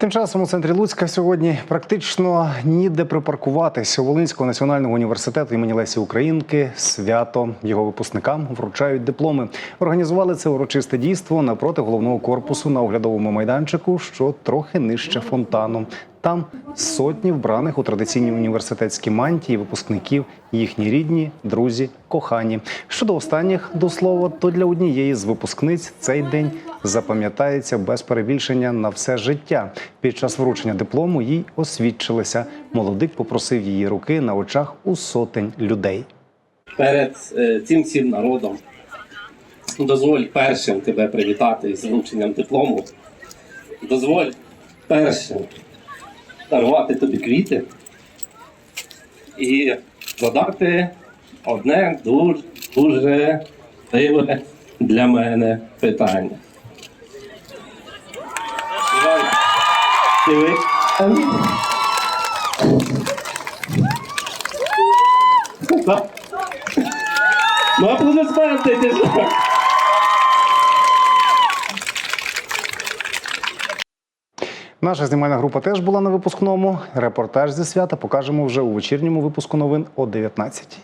Тим часом у центрі Луцька сьогодні практично ніде припаркуватись. У Волинського національного університету імені Лесі Українки свято його випускникам вручають дипломи. Організували це урочисте дійство напроти головного корпусу на оглядовому майданчику, що трохи нижче фонтану. Там сотні вбраних у традиційні університетські мантії випускників, їхні рідні, друзі, кохані. Щодо останніх, до слова, то для однієї з випускниць цей день запам'ятається без перебільшення на все життя. Під час вручення диплому їй освідчилися. Молодик попросив її руки на очах у сотень людей. перед е, цим всім народом. Дозволь першим тебе привітати з врученням диплому. Дозволь першим дарувати тобі квіти і задати одне дуже, дуже дивне для мене питання. Ну, аплодисменти, ти? Наша знімальна група теж була на випускному. Репортаж зі свята покажемо вже у вечірньому випуску новин о 19